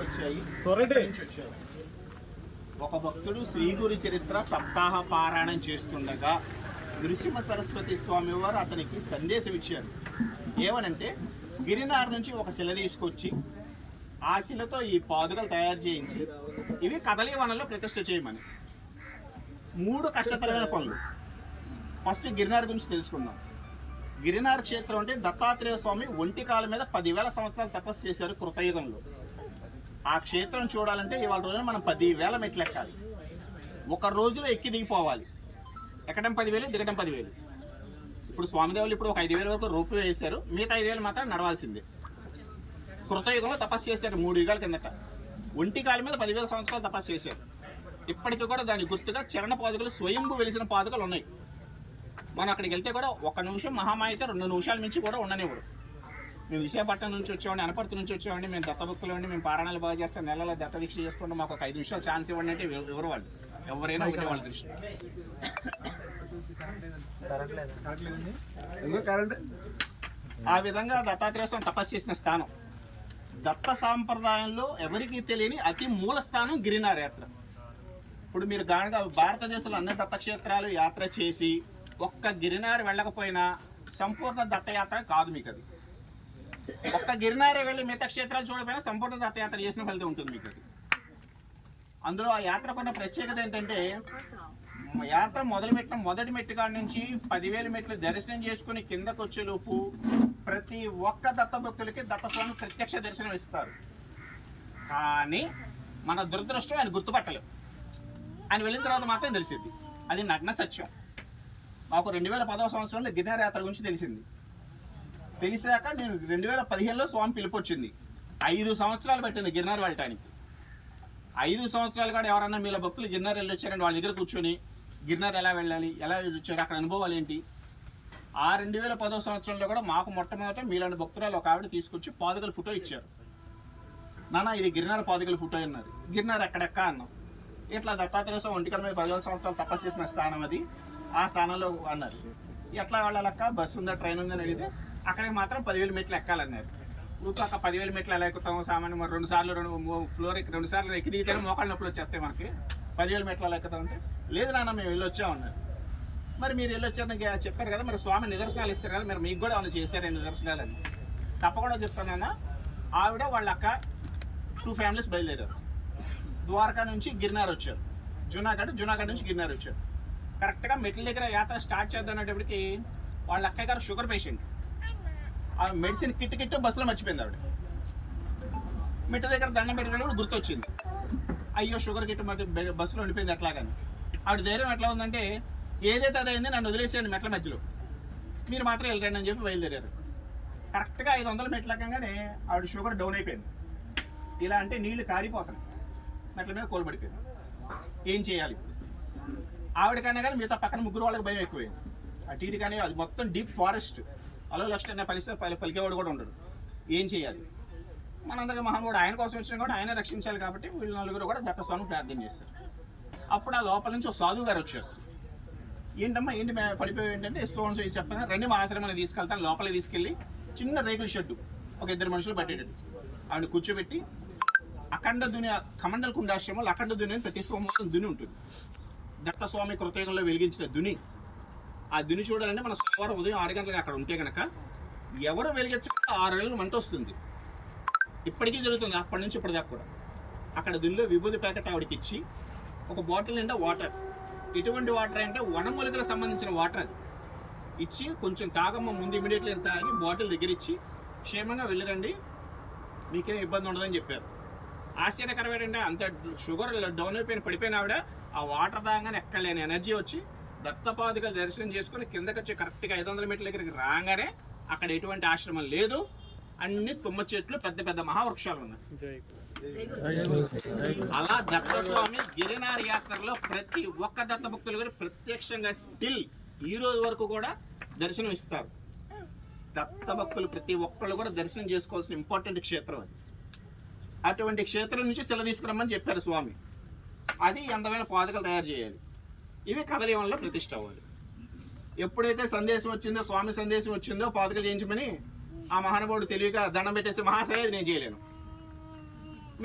వచ్చాయి. నుంచి వచ్చాయి ఒక భక్తుడు శ్రీగురి చరిత్ర సప్తాహ పారాయణం చేస్తుండగా నృసింహ సరస్వతి స్వామి వారు అతనికి సందేశం ఇచ్చారు. ఏమనంటే గిరినార్ నుంచి ఒక శిల తీసుకొచ్చి ఆ శిలతో ఈ పాదుకలు తయారు చేయించి ఇవి కదలి వనంలో ప్రతిష్ఠ చేయమని. మూడు కష్టతరమైన పనులు. ఫస్ట్ గిరినార్ గురించి తెలుసుకుందాం. గిరినార్ క్షేత్రం అంటే దత్తాత్రేయ స్వామి ఒంటి కాల మీద పదివేల సంవత్సరాలు తపస్సు చేశారు కృతయుగంలో. ఆ క్షేత్రం చూడాలంటే ఇవాళ రోజున మనం పదివేల మెట్లు ఎక్కాలి ఒక రోజులో ఎక్కి దిగిపోవాలి. ఎక్కడం పదివేలు దిగడం పదివేలు. ఇప్పుడు స్వామిదేవులు ఇప్పుడు ఒక ఐదు వేల వరకు రూపు వేశారు. మిగతా ఐదు వేలు మాత్రం నడవాల్సిందే. కృతయుగంలో తపస్సు చేశారు మూడు యుగాల కిందట. ఒంటి కాల మీద పదివేల సంవత్సరాలు తపస్సు చేశారు. ఇప్పటికీ కూడా దాని గుర్తుగా చరణ పాదుకలు స్వయంభు వెలిసిన పాదుకలు ఉన్నాయి. మనం అక్కడికి వెళ్తే కూడా ఒక నిమిషం మహామాయ అయితే రెండు నిమిషాల నుంచి కూడా ఉండనివ్వరు. మేము విశాఖపట్నం నుంచి వచ్చామండి అనపర్తి నుంచి వచ్చామండి మేము దత్తభక్తులు అండి మేము పారాయణాలు బాగా చేస్తాం నెలలో దత్త దీక్ష చేసుకుంటాం మాకు ఒక ఐదు నిమిషాలు ఛాన్స్ ఇవ్వండి అంటే ఎవ- ఎవరు వాళ్ళు ఎవరైనా ఒకటే వాళ్ళ దృష్టి. ఆ విధంగా దత్తాత్రేయ తపస్సు చేసిన స్థానం. దత్త సాంప్రదాయంలో ఎవరికీ తెలియని అతి మూల స్థానం గిరినార్ యాత్ర ఇప్పుడు మీరు గానగా భారతదేశంలో అన్ని దత్తక్షేత్రాలు యాత్ర చేసి ఒక్క గిరినారి వెళ్ళకపోయినా సంపూర్ణ దత్తయాత్ర కాదు మీకు అది ఒక్క గిరినారే వెళ్ళి మిగతా క్షేత్రాలు చూడకపోయినా సంపూర్ణ దత్తయాత్ర చేసిన ఫలితం ఉంటుంది మీకు అది అందులో ఆ యాత్రకున్న ప్రత్యేకత ఏంటంటే యాత్ర మొదలుపెట్టిన మొదటి మెట్టు కాడ నుంచి పదివేల మెట్లు దర్శనం చేసుకుని కిందకు వచ్చేలోపు ప్రతి ఒక్క దత్త భక్తులకి దత్తస్వామి ప్రత్యక్ష దర్శనం ఇస్తారు. కానీ మన దురదృష్టం ఆయన గుర్తుపట్టలేం ఆయన వెళ్ళిన తర్వాత మాత్రం తెలిసింది. అది నగ్న సత్యం. మాకు రెండు వేల పదవ సంవత్సరంలో గిరినార యాత్ర గురించి తెలిసింది. తెలిసాక నేను రెండు వేల పదిహేనులో స్వామి పిలుపు వచ్చింది ఐదు సంవత్సరాలు పెట్టింది గిరినార్ వెళ్ళటానికి. ఐదు సంవత్సరాలు కూడా ఎవరన్నా మీలో భక్తులు గిరినార్ వెళ్ళి వచ్చారండి వాళ్ళ దగ్గర కూర్చొని గిరినార్ ఎలా వెళ్ళాలి ఎలా వచ్చారు అక్కడ అనుభవాలు ఏంటి? ఆ రెండు వేల పదో సంవత్సరంలో కూడా మాకు మొట్టమొదట మీలాంటి భక్తురాలు ఒక ఆవిడ తీసుకొచ్చి పాదుకల ఫోటో ఇచ్చారు. నానా ఇది గిరినార్ పాదుకల ఫోటో అన్నారు. గిరినార్ ఎక్కడెక్క అన్నాం. ఇట్లా దత్తాత్రేయ స్వామి ఒంటికడ మీద పదివేల సంవత్సరాలు తపస్సు చేసిన స్థానం అది. ఆ స్థానంలో అన్నారు. ఎట్లా వెళ్ళాలక్క? బస్సు ఉందా? ట్రైన్ ఉందని అడిగితే అక్కడికి మాత్రం పదివేలు మెట్లు ఎక్కాలన్నారు. ఊరికి అక్క పదివేలు మెట్లు ఎలా ఎక్కుతాము సామాన్యం మరి రెండు సార్లు రెండు మూ- ఫ్లోర్ ఎక్కి రెండు సార్లు ఎక్కి దిగితేనే మోకాళ్ళ నొప్పులు వచ్చేస్తాయి మనకి. పదివేలు మెట్లు ఎలా ఎక్కుతామంటే లేదు నాన్న మేము వెళ్ళొచ్చామన్నారు మరి మీరు వెళ్ళొచ్చారని చెప్పారు కదా మరి స్వామి నిదర్శనాలు ఇస్తారు కదా మరి మీకు కూడా వాళ్ళు చేశారు నిదర్శనాలు అని తప్పకుండా చెప్తానన్నా ఆవిడ వాళ్ళ అక్క టూ ఫ్యామిలీస్ బయలుదేరారు. ద్వారకా నుంచి గిరినార్ వచ్చారు. జునాగఢ్ జునాగఢ్ నుంచి గిరినార్ వచ్చారు. కరెక్ట్గా మెట్ల దగ్గర యాత్ర స్టార్ట్ చేద్దామనేటప్పటికి వాళ్ళ అక్కయ్య గారు షుగర్ పేషెంట్. ఆ మెడిసిన్ కిట్ కిట్ బస్సులో మర్చిపోయింది ఆవిడ. మెట్ల దగ్గర దండం పెట్టుకున్నప్పుడు గుర్తొచ్చింది. అయ్యో షుగర్ కిట్ మరి బస్సులో ఉండిపోయింది ఎట్లాగని ఆవిడ ధైర్యం ఎట్లా ఉందంటే ఏదైతే అదైంది నన్ను వదిలేసేయండి మెట్ల మధ్యలో. మీరు మాత్రం వెళ్ళండి అని చెప్పి బయలుదేరారు. కరెక్ట్గా ఐదు వందల మెట్లు ఆవిడ షుగర్ డౌన్ అయిపోయింది. ఇలా అంటే నీళ్ళు కారిపోతున్నాయి. మెట్ల మీద కోల్పడిపోయింది ఏం చేయాలి? ఆవిడకైనా కానీ మిగతా పక్కన ముగ్గురు వాళ్ళకి భయం ఎక్కువైంది. అటు ఇటు కానీ అది మొత్తం డీప్ ఫారెస్ట్ అలో లక్ష్మి అనే పలిస్తే పలి పలికేవాడు కూడా ఉండడు. ఏం చేయాలి? మనందరికీ మహానుభావుడు ఆయన కోసం వచ్చినా కూడా ఆయన రక్షించాలి కాబట్టి వీళ్ళు నలుగురు కూడా దత్తస్వామి ప్రార్థన చేస్తారు. అప్పుడు ఆ లోపల నుంచి ఒక సాధువు గారు వచ్చారు. ఏంటమ్మా ఏంటి పడిపోయి ఏంటంటే సోన్ సో చెప్పాను. రండి మా ఆశ్రమాన్ని తీసుకెళ్తాను. లోపలికి తీసుకెళ్ళి చిన్న రేకుల షెడ్డు ఒక ఇద్దరు మనుషులు పట్టేటట్టు. ఆవిడ కూర్చోబెట్టి అఖండ దుని కమండల్ కుండాశ్రమంలో అఖండ దుని ప్రతి సోమవారం దుని ఉంటుంది. దత్తస్వామి కృతయుగంలో వెలిగించిన దుని. ఆ దుని చూడాలంటే మన సోమవారం ఉదయం ఆరు గంటలకు అక్కడ ఉంటే కనుక ఎవరు వెలిగించకుండా ఆరు గంటలు మంట వస్తుంది. ఇప్పటికీ జరుగుతుంది. అప్పటి నుంచి ఇప్పటిదాకా కూడా. అక్కడ దునిలో విభూతి ప్యాకెట్ ఆవిడకి ఇచ్చి ఒక బాటిల్ నిండా వాటర్. ఎటువంటి వాటర్ అంటే వనమూలికలకు సంబంధించిన వాటర్ అది. ఇచ్చి కొంచెం తాగమ్మ ముందు ఇమీడియట్లీ తాగి బాటిల్ దగ్గర ఇచ్చి క్షేమంగా వెళ్ళిరండి. మీకేం ఇబ్బంది ఉండదని చెప్పారు. ఆశ్చర్యకరం ఏంటంటే అంత షుగర్ డౌన్ అయిపోయిన పడిపోయిన ఆవిడ ఆ వాటర్ తాగానే ఎక్కలేని ఎనర్జీ వచ్చి దత్తపాదుకలు దర్శనం చేసుకుని కిందకి వచ్చి కరెక్ట్గా ఐదు వందల మీటర్ల దగ్గరికి రాగానే అక్కడ ఎటువంటి ఆశ్రమం లేదు. అన్ని తుమ్మ చెట్లు పెద్ద పెద్ద మహావృక్షాలు ఉన్నాయి. అలా దత్తస్వామి గిరినార యాత్రలో ప్రతి ఒక్క దత్త భక్తులు కూడా ప్రత్యక్షంగా స్టిల్ ఈ రోజు వరకు కూడా దర్శనం ఇస్తారు. దత్త భక్తులు ప్రతి ఒక్కళ్ళు కూడా దర్శనం చేసుకోవాల్సిన ఇంపార్టెంట్ క్షేత్రం అది. అటువంటి క్షేత్రం నుంచి సెల తీసుకురమ్మని చెప్పారు స్వామి. అది అందమైన పాదుకలు తయారు చేయాలి. ఇవి కదలివనంలో ప్రతిష్ట అవ్వాలి. ఎప్పుడైతే సందేశం వచ్చిందో స్వామి సందేశం వచ్చిందో పాదుకలు చేయించమని ఆ మహానుభావుడు తెలియక దండం పెట్టేసి మహాశయ నేను చేయలేను.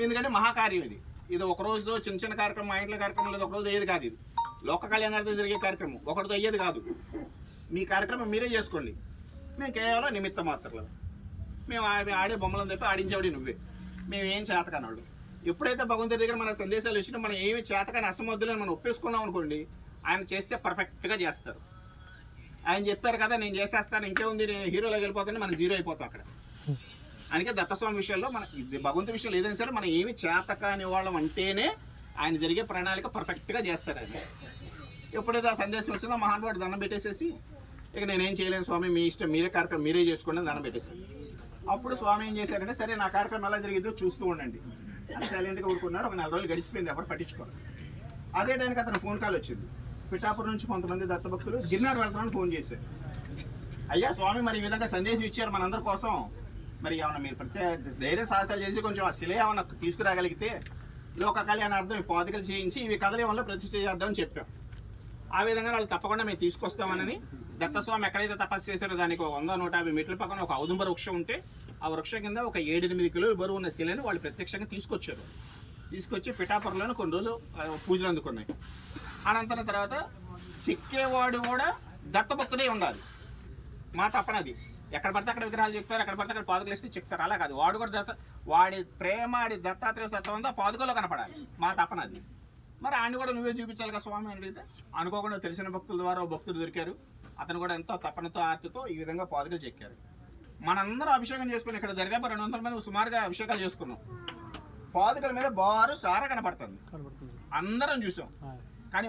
ఎందుకంటే మహాకార్యం ఇది. ఇది ఒక రోజుతో చిన్న చిన్న కార్యక్రమం మా ఇంట్లో కార్యక్రమం లేదు ఒకరోజు అయ్యేది కాదు ఇది. లోక కళ్యాణార్థం జరిగే కార్యక్రమం ఒకటితో అయ్యేది కాదు. మీ కార్యక్రమం మీరే చేసుకోండి. మేము కేవలం నిమిత్త మాత్రలు. మేము ఆడే బొమ్మలను తప్పి ఆడించేవాడి నువ్వే. మేము ఏం ఎప్పుడైతే భగవంతుడి దగ్గర మన సందేశాలు వచ్చినా మనం ఏమి చేతకాని అసమర్థులని మనం ఒప్పేసుకున్నాం అనుకోండి ఆయన చేస్తే పర్ఫెక్ట్గా చేస్తారు. ఆయన చెప్పారు కదా నేను చేసేస్తాను ఇంకేముంది నేను హీరోలోకి వెళ్ళిపోతాను మనం జీరో అయిపోతాం అక్కడ. అందుకే దత్తస్వామి విషయంలో మన ఇది భగవంతు విషయంలో ఏదైనా సరే మనం ఏమి చేతకాని వాళ్ళం అంటేనే ఆయన జరిగే ప్రణాళిక పర్ఫెక్ట్గా చేస్తారు ఆయన. ఎప్పుడైతే ఆ సందేశం వచ్చిందో మహానుభావుడు దండం పెట్టేసేసి ఇక నేనేం చేయలేను స్వామి మీ ఇష్టం మీరే కార్యక్రమం మీరే చేసుకోండి దండం పెట్టేసాను అప్పుడు స్వామి ఏం చేశారంటే సరే నా కార్యక్రమం ఎలా జరిగిందో చూస్తూ ఉండండి. సైలెంట్గా ఊరుకున్నాడు ఒక నెల రోజులు గడిచిపోయింది. ఎవరు పట్టించుకోరు. అదే టైంకి అతను ఫోన్ కాల్ వచ్చింది. పిఠాపురం నుంచి కొంతమంది దత్తభక్తులు గిరినాడు వెళ్తామని ఫోన్ చేశారు. అయ్యా స్వామి మరి ఈ విధంగా సందేశం ఇచ్చారు మనందరి కోసం. మరి ఏమన్నా మీరు ప్రత్యేక ధైర్య సాహసాలు చేసి కొంచెం ఆ శిల ఏమన్నా తీసుకురాగలిగితే లోక కళ్యాణార్థం ఈ పాదికలు చేయించి ఇవి కదలే వల్ల ప్రతిష్ఠ చేద్దామని చెప్పాం ఆ విధంగా వాళ్ళు తప్పకుండా మేము తీసుకొస్తామని దత్తస్వామి ఎక్కడైతే తపస్సు చేశారో దానికి ఒక వంద నూట యాభై మీటర్ల పక్కన ఒక ఔదుంబర వృక్షం ఉంటే ఆ వృక్షం కింద ఒక ఏడెనిమిది కిలోలు బరువు ఉన్న శిలని వాళ్ళు ప్రత్యక్షంగా తీసుకొచ్చారు. తీసుకొచ్చి పిఠాపురంలోని కొన్ని రోజులు పూజలు అందుకున్నాయి. అనంతరం తర్వాత చెక్కేవాడు కూడా దత్తభక్తుడే ఉండాలి. మా తప్పనది ఎక్కడ పడితే అక్కడ విగ్రహాలు చెప్తారు ఎక్కడ పడితే అక్కడ పాదుకలు వేస్తే చెప్తారు అలా కాదు. వాడు కూడా దత్త వాడి ప్రేమ ఆడి దత్తాత్రేయ తత్వం ఉందో? పాదుకలో కనపడాలి. మా తప్పనది మరి ఆయన కూడా నువ్వే చూపించాలి కదా స్వామి అని అడిగితే అనుకోకుండా తెలిసిన భక్తుల ద్వారా ఓ భక్తులు దొరికారు. అతను కూడా ఎంతో తపనతో ఆర్తితో ఈ విధంగా పాదుకలు చెక్కారు. మనందరం అభిషేకం చేసుకుని ఇక్కడ దరిదాపు రెండు వందల మంది సుమారుగా అభిషేకాలు చేసుకున్నాం. పాదుకల మీద బారు సార కనపడుతుంది. అందరం చూసాం. కానీ